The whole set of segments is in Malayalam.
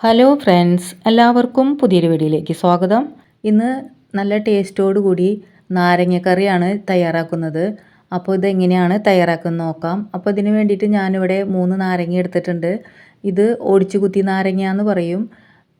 ഹലോ ഫ്രണ്ട്സ് എല്ലാവർക്കും പുതിയൊരു വീഡിയോയിലേക്ക് സ്വാഗതം. ഇന്ന് നല്ല ടേസ്റ്റോടു കൂടി നാരങ്ങക്കറിയാണ് തയ്യാറാക്കുന്നത്. അപ്പോൾ ഇതെങ്ങനെയാണ് തയ്യാറാക്കുന്നത് നോക്കാം. അപ്പോൾ ഇതിന് വേണ്ടിയിട്ട് ഞാനിവിടെ മൂന്ന് നാരങ്ങ എടുത്തിട്ടുണ്ട്. ഇത് ഒടിച്ചു കുത്തി നാരങ്ങ എന്ന് പറയും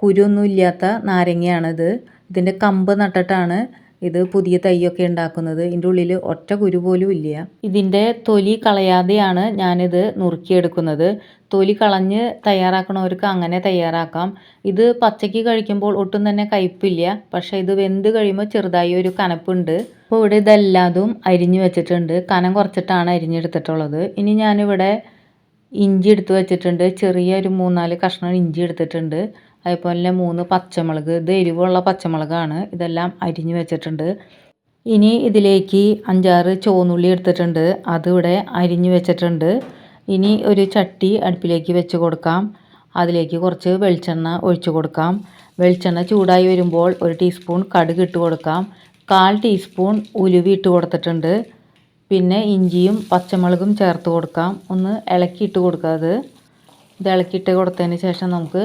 കുരുവൊന്നും ഇല്ലാത്ത നാരങ്ങയാണിത്. ഇതിന്റെ കമ്പ് നട്ടിട്ടാണ് ഇത് പുതിയ തൈയൊക്കെ ഉണ്ടാക്കുന്നത്. ഇതിന്റെ ഉള്ളിൽ ഒറ്റ കുരു പോലും ഇല്ല. ഇതിന്റെ തൊലി കളയാതെയാണ് ഞാനിത് നുറുക്കിയെടുക്കുന്നത്. തൊലി കളഞ്ഞ് തയ്യാറാക്കണവർക്ക് അങ്ങനെ തയ്യാറാക്കാം. ഇത് പച്ചയ്ക്ക് കഴിക്കുമ്പോൾ ഒട്ടും തന്നെ കയ്പില്ല പക്ഷേ ഇത് വെന്ത് കഴിയുമ്പോൾ ചെറുതായി ഒരു കനപ്പുണ്ട്. അപ്പോൾ ഇവിടെ ഇതെല്ലാതും അരിഞ്ഞു വെച്ചിട്ടുണ്ട്. കനം കുറച്ചിട്ടാണ് അരിഞ്ഞെടുത്തിട്ടുള്ളത്. ഇനി ഞാനിവിടെ ഇഞ്ചി എടുത്ത് വെച്ചിട്ടുണ്ട്. ചെറിയ ഒരു മൂന്നാൽ കഷ്ണം ഇഞ്ചി എടുത്തിട്ടുണ്ട്. അതുപോലെ തന്നെ മൂന്ന് പച്ചമുളക് ഇത് എരിവുള്ള പച്ചമുളകാണ്. ഇതെല്ലാം അരിഞ്ഞു വെച്ചിട്ടുണ്ട്. ഇനി ഇതിലേക്ക് അഞ്ചാറ് ചുവന്നുള്ളി എടുത്തിട്ടുണ്ട്. അതിവിടെ അരിഞ്ഞു വെച്ചിട്ടുണ്ട്. ഇനി ഒരു ചട്ടി അടുപ്പിലേക്ക് വെച്ച് കൊടുക്കാം. അതിലേക്ക് കുറച്ച് വെളിച്ചെണ്ണ ഒഴിച്ചു കൊടുക്കാം. വെളിച്ചെണ്ണ ചൂടായി വരുമ്പോൾ ഒരു ടീസ്പൂൺ കടുക് ഇട്ട് കൊടുക്കാം. കാൽ ടീസ്പൂൺ ഉലുവി ഇട്ട് കൊടുത്തിട്ടുണ്ട്. പിന്നെ ഇഞ്ചിയും പച്ചമുളകും ചേർത്ത് കൊടുക്കാം. ഒന്ന് ഇളക്കിയിട്ട് കൊടുക്കുക അത്. ഇത് ഇളക്കിയിട്ട് കൊടുത്തതിന് ശേഷം നമുക്ക്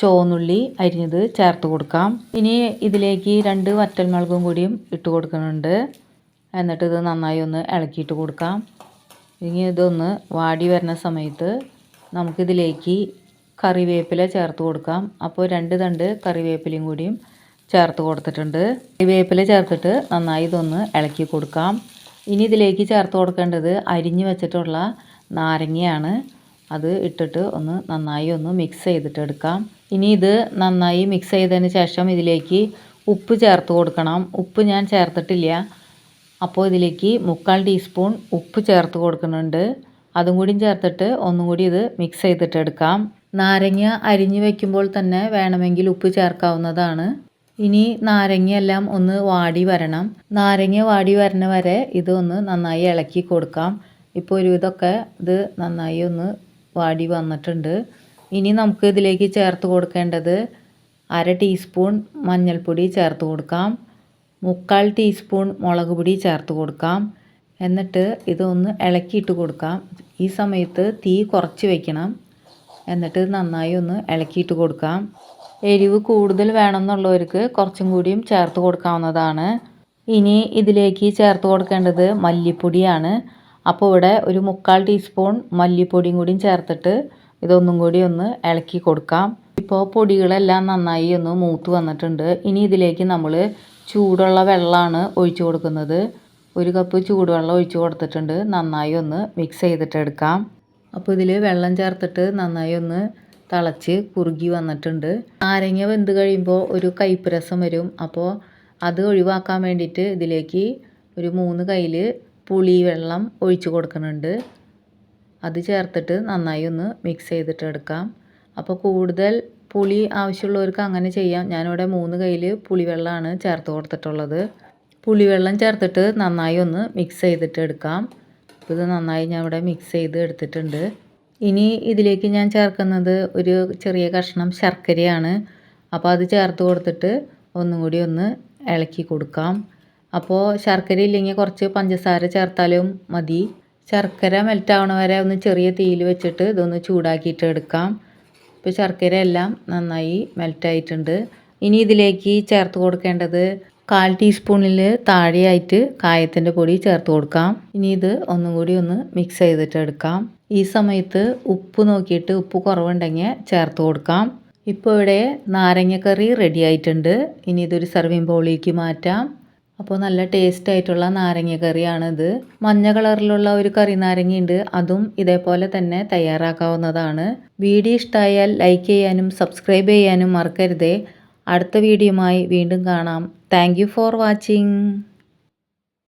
ചുവന്നുള്ളി അരിഞ്ഞത് ചേർത്ത് കൊടുക്കാം. ഇനി ഇതിലേക്ക് രണ്ട് വറ്റൽമുളകും കൂടിയും ഇട്ട് കൊടുക്കുന്നുണ്ട്. എന്നിട്ട് ഇത് നന്നായി ഒന്ന് ഇളക്കിയിട്ട് കൊടുക്കാം. ഇനി ഇതൊന്ന് വാടി വരുന്ന സമയത്ത് നമുക്കിതിലേക്ക് കറിവേപ്പില ചേർത്ത് കൊടുക്കാം. അപ്പോൾ രണ്ട് തണ്ട് കറിവേപ്പിലയും കൂടിയും ചേർത്ത് കൊടുത്തിട്ടുണ്ട്. കറിവേപ്പില ചേർത്തിട്ട് നന്നായി ഇതൊന്ന് ഇളക്കി കൊടുക്കാം. ഇനി ഇതിലേക്ക് ചേർത്ത് കൊടുക്കേണ്ടത് അരിഞ്ഞു വെച്ചിട്ടുള്ള നാരങ്ങയാണ്. അത് ഇട്ടിട്ട് ഒന്ന് നന്നായി ഒന്ന് മിക്സ് ചെയ്തിട്ട് എടുക്കാം ഇനി ഇത് നന്നായി മിക്സ് ചെയ്തതിന് ശേഷം ഇതിലേക്ക് ഉപ്പ് ചേർത്ത് കൊടുക്കണം. ഉപ്പ് ഞാൻ ചേർത്തിട്ടില്ല. അപ്പോൾ ഇതിലേക്ക് മുക്കാൽ ടീസ്പൂൺ ഉപ്പ് ചേർത്ത് കൊടുക്കുന്നുണ്ട്. അതും കൂടി ചേർത്തിട്ട് ഒന്നും കൂടി ഇത് മിക്സ് ചെയ്തിട്ട് എടുക്കാം നാരങ്ങ അരിഞ്ഞു വയ്ക്കുമ്പോൾ തന്നെ വേണമെങ്കിൽ ഉപ്പ് ചേർക്കാവുന്നതാണ്. ഇനി നാരങ്ങയെല്ലാം ഒന്ന് വാടി വരണം. നാരങ്ങ വാടി വരണ വരെ ഇത് ഒന്ന് നന്നായി ഇളക്കി കൊടുക്കാം. ഇപ്പോൾ ഇതൊക്കെ ഇത് നന്നായി ഒന്ന് വാടി വന്നിട്ടുണ്ട്. ഇനി നമുക്ക് ഇതിലേക്ക് ചേർത്ത് കൊടുക്കേണ്ടത് അര ടീസ്പൂൺ മഞ്ഞൾപ്പൊടി ചേർത്ത് കൊടുക്കാം. മുക്കാൽ ടീസ്പൂൺ മുളക് പൊടി ചേർത്ത് കൊടുക്കാം. എന്നിട്ട് ഇതൊന്ന് ഇളക്കിയിട്ട് കൊടുക്കാം. ഈ സമയത്ത് തീ കുറച്ച് വയ്ക്കണം എന്നിട്ട് നന്നായി ഒന്ന് ഇളക്കിയിട്ട് കൊടുക്കാം. എരിവ് കൂടുതൽ വേണമെന്നുള്ളവർക്ക് കുറച്ചും കൂടിയും ചേർത്ത് കൊടുക്കാവുന്നതാണ്. ഇനി ഇതിലേക്ക് ചേർത്ത് കൊടുക്കേണ്ടത് മല്ലിപ്പൊടിയാണ്. അപ്പോൾ ഇവിടെ ഒരു മുക്കാൽ ടീസ്പൂൺ മല്ലിപ്പൊടിയും കൂടിയും ചേർത്തിട്ട് ഇതൊന്നും കൂടി ഒന്ന് ഇളക്കി കൊടുക്കാം. ഇപ്പോൾ പൊടികളെല്ലാം നന്നായി ഒന്ന് മൂത്ത് വന്നിട്ടുണ്ട്. ഇനി ഇതിലേക്ക് നമ്മൾ ചൂടുള്ള വെള്ളമാണ് ഒഴിച്ചു കൊടുക്കുന്നത്. ഒരു കപ്പ് ചൂടുവെള്ളം ഒഴിച്ച് കൊടുത്തിട്ടുണ്ട്. നന്നായി ഒന്ന് മിക്സ് ചെയ്തിട്ട് എടുക്കാം. അപ്പോൾ ഇതിൽ വെള്ളം ചേർത്തിട്ട് നന്നായി ഒന്ന് തിളച്ച് കുറുകി വന്നിട്ടുണ്ട്. നാരങ്ങ വെന്ത് കഴിയുമ്പോൾ ഒരു കയ്പ്പ് രസം വരും. അപ്പോൾ അത് ഒഴിവാക്കാൻ വേണ്ടിയിട്ട് ഇതിലേക്ക് ഒരു മൂന്ന് കയ്യിൽ പുളി വെള്ളം ഒഴിച്ച് കൊടുക്കുന്നുണ്ട്. അത് ചേർത്തിട്ട് നന്നായി ഒന്ന് മിക്സ് ചെയ്തിട്ട് എടുക്കാം. അപ്പോൾ കൂടുതൽ പുളി ആവശ്യമുള്ളവർക്ക് അങ്ങനെ ചെയ്യാം. ഞാനിവിടെ മൂന്ന് കയ്യിൽ പുളിവെള്ളമാണ് ചേർത്ത് കൊടുത്തിട്ടുള്ളത്. പുളിവെള്ളം ചേർത്തിട്ട് നന്നായി ഒന്ന് മിക്സ് ചെയ്തിട്ട് എടുക്കാം. ഇത് നന്നായി ഞാൻ ഇവിടെ മിക്സ് ചെയ്ത് എടുത്തിട്ടുണ്ട്. ഇനി ഇതിലേക്ക് ഞാൻ ചേർക്കുന്നത് ഒരു ചെറിയ കഷ്ണം ശർക്കരയാണ്. അപ്പോൾ അത് ചേർത്ത് കൊടുത്തിട്ട് ഒന്നും കൂടി ഒന്ന് ഇളക്കി കൊടുക്കാം. അപ്പോൾ ശർക്കര ഇല്ലെങ്കിൽ കുറച്ച് പഞ്ചസാര ചേർത്താലും മതി. ശർക്കര മെൽറ്റാവണ വരെ ഒന്ന് ചെറിയ തീയിൽ വെച്ചിട്ട് ഇതൊന്ന് ചൂടാക്കിയിട്ട് എടുക്കാം. ഇപ്പോൾ ശർക്കര എല്ലാം നന്നായി മെൽറ്റായിട്ടുണ്ട് ഇനി ഇതിലേക്ക് ചേർത്ത് കൊടുക്കേണ്ടത് കാൽ ടീസ്പൂണിൽ താഴെയായിട്ട് കായത്തിന്റെ പൊടി ചേർത്ത് കൊടുക്കാം. ഇനി ഇത് ഒന്നും കൂടി ഒന്ന് മിക്സ് ചെയ്തിട്ട് എടുക്കാം. ഈ സമയത്ത് ഉപ്പ് നോക്കിയിട്ട് ഉപ്പ് കുറവുണ്ടെങ്കിൽ ചേർത്ത് കൊടുക്കാം. ഇപ്പോൾ ഇവിടെ നാരങ്ങക്കറി റെഡി ആയിട്ടുണ്ട്. ഇനി ഇതൊരു സർവിങ് ബൗളിലേക്ക് മാറ്റാം. അപ്പോൾ നല്ല ടേസ്റ്റ് ആയിട്ടുള്ള നാരങ്ങ കറിയാണിത് മഞ്ഞ കളറിലുള്ള ഒരു കറി നാരങ്ങയുണ്ട്. അതും ഇതേപോലെ തന്നെ തയ്യാറാക്കാവുന്നതാണ്. വീഡിയോ ഇഷ്ടമായാൽ ലൈക്ക് ചെയ്യാനും സബ്സ്ക്രൈബ് ചെയ്യാനും മറക്കരുതേ. അടുത്ത വീഡിയോയുമായി വീണ്ടും കാണാം. Thank for watching